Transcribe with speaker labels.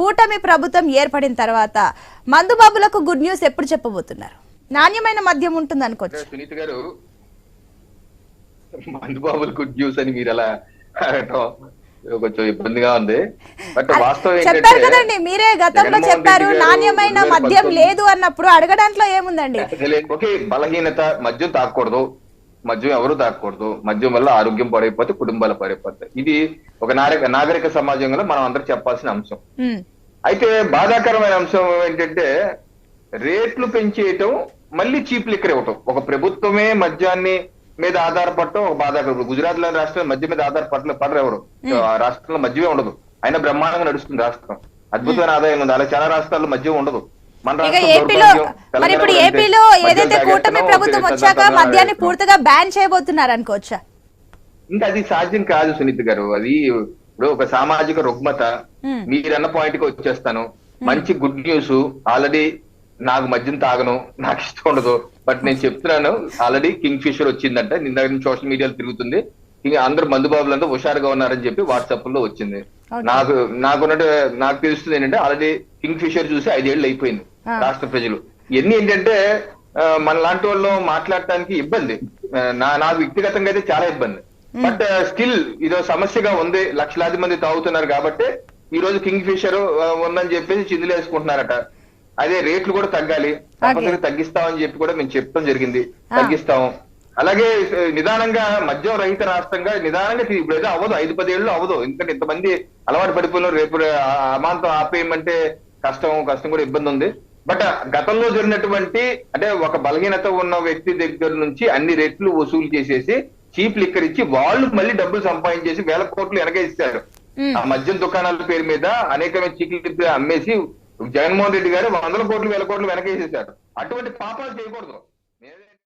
Speaker 1: కూటమి ప్రభుత్వం ఏర్పడిన తర్వాత మందుబాబులకు గుడ్ న్యూస్ ఎప్పుడు చెప్పబోతున్నారు? నాణ్యమైన మద్యం ఉంటుంది అనుకోవచ్చు
Speaker 2: సునీత గారు మందుబాబులు గుడ్ న్యూస్ అని మీరు అలా కొంచెం ఇబ్బందిగా ఉంది. బట్ వాస్తవం
Speaker 1: చెప్పారు కదండి మీరే గతంలో చెప్పారు నాణ్యమైన
Speaker 2: 2019
Speaker 1: మద్యం లేదు అన్నప్పుడు అడగడంలో ఏముందండి?
Speaker 2: ఒకే బలహీనత మద్యం తాగకూడదు మద్యం ఎవరు తాగకూడదు మద్యం వల్ల ఆరోగ్యం పాడైపోతే కుటుంబాలు పాడైపోతాయి. ఇది ఒక నాగరిక నాగరిక సమాజంలో మనం అందరూ చెప్పాల్సిన అంశం. అయితే బాధాకరమైన అంశం ఏంటంటే రేట్లు పెంచేయటం మళ్ళీ చీప్ లిక్కర్ ఇవ్వటం. ఒక ప్రభుత్వమే మద్యాన్ని మీద ఆధారపడటం ఒక బాధాకరం గుజరాత్ లాంటి రాష్ట్రం మద్యం మీద ఆధారపడలే పడరు ఎవరు. ఆ రాష్ట్రంలో మద్యమే ఉండదు. అయినా బ్రహ్మాండంగా నడుస్తుంది రాష్ట్రం. అద్భుతమైన ఆదాయం ఉంది. అలా చాలా రాష్ట్రాల్లో మద్యం ఉండదు.
Speaker 1: ఏపీలో. మరి ఇప్పుడు ఏపీలో ఏదైతే కూటమి ప్రభుత్వం వచ్చాక మద్యాన్ని. పూర్తిగా బ్యాన్ చేయబోతున్నారు అనుకోవచ్చా
Speaker 2: ఇంకా అది సాధ్యం కాదు సునీత గారు అది ఇప్పుడు ఒక సామాజిక రుగ్మత. మీరన్న పాయింట్కి వచ్చేస్తాను మంచి గుడ్ న్యూస్ ఆల్రెడీ నాకు మద్యం తాగను నాకు ఇష్టం ఉండదు బట్ నేను చెప్తున్నాను ఆల్రెడీ కింగ్ ఫిషర్ వచ్చిందంట నిన్న సోషల్ మీడియాలో తిరుగుతుంది ఇంక అందరు మందుబాబులంతా హుషారుగా ఉన్నారని చెప్పి వాట్సాప్లో వచ్చింది. నాకు నాకున్నట్టు నాకు తెలుస్తుంది ఏంటంటే ఆల్రెడీ కింగ్ ఫిషర్ చూసి ఐదేళ్ళు అయిపోయింది. రాష్ట్ర ప్రజలు. ఇవన్నీ ఏంటంటే మన లాంటి వాళ్ళు మాట్లాడటానికి ఇబ్బంది. నా వ్యక్తిగతంగా అయితే చాలా ఇబ్బంది. బట్ స్టిల్ ఇదో సమస్యగా ఉంది. లక్షలాది మంది తాగుతున్నారు కాబట్టి ఈ రోజు కింగ్ ఫిషర్ ఉందని చెప్పేసి చిందులు వేసుకుంటున్నారట. అదే రేట్లు కూడా తగ్గాలి. తప్పనిసరిగా తగ్గిస్తామని చెప్పి కూడా మేము చెప్పడం జరిగింది. తగ్గిస్తాం అలాగే నిదానంగా మద్యం రహిత రాష్ట్రంగా నిదానంగా ఇప్పుడు ఏదో అవ్వదు. ఐదు పదేళ్ళు అవ్వదు. ఎందుకంటే ఇంతమంది అలవాటు పడిపోయినారు. రేపు అమాంతం ఆపేయమంటే కష్టం కష్టం కూడా ఇబ్బంది ఉంది. బట్ గతంలో జరిగినటువంటి అంటే ఒక బలహీనత ఉన్న వ్యక్తి దగ్గర నుంచి అన్ని రెట్లు వసూలు చేసేసి చీప్ లిక్కర్ ఇచ్చి వాళ్ళు మళ్ళీ డబ్బులు సంపాదించేసి వేల కోట్లు వెనకేస్తారు ఆ మద్యం దుకాణాల పేరు మీద అనేకమైన చీప్ లిక్కర్ అమ్మేసి జగన్మోహన్ రెడ్డి గారు వందల కోట్లు వేల కోట్లు వెనకేసేసారు అటువంటి పాపాలు చేయకూడదు.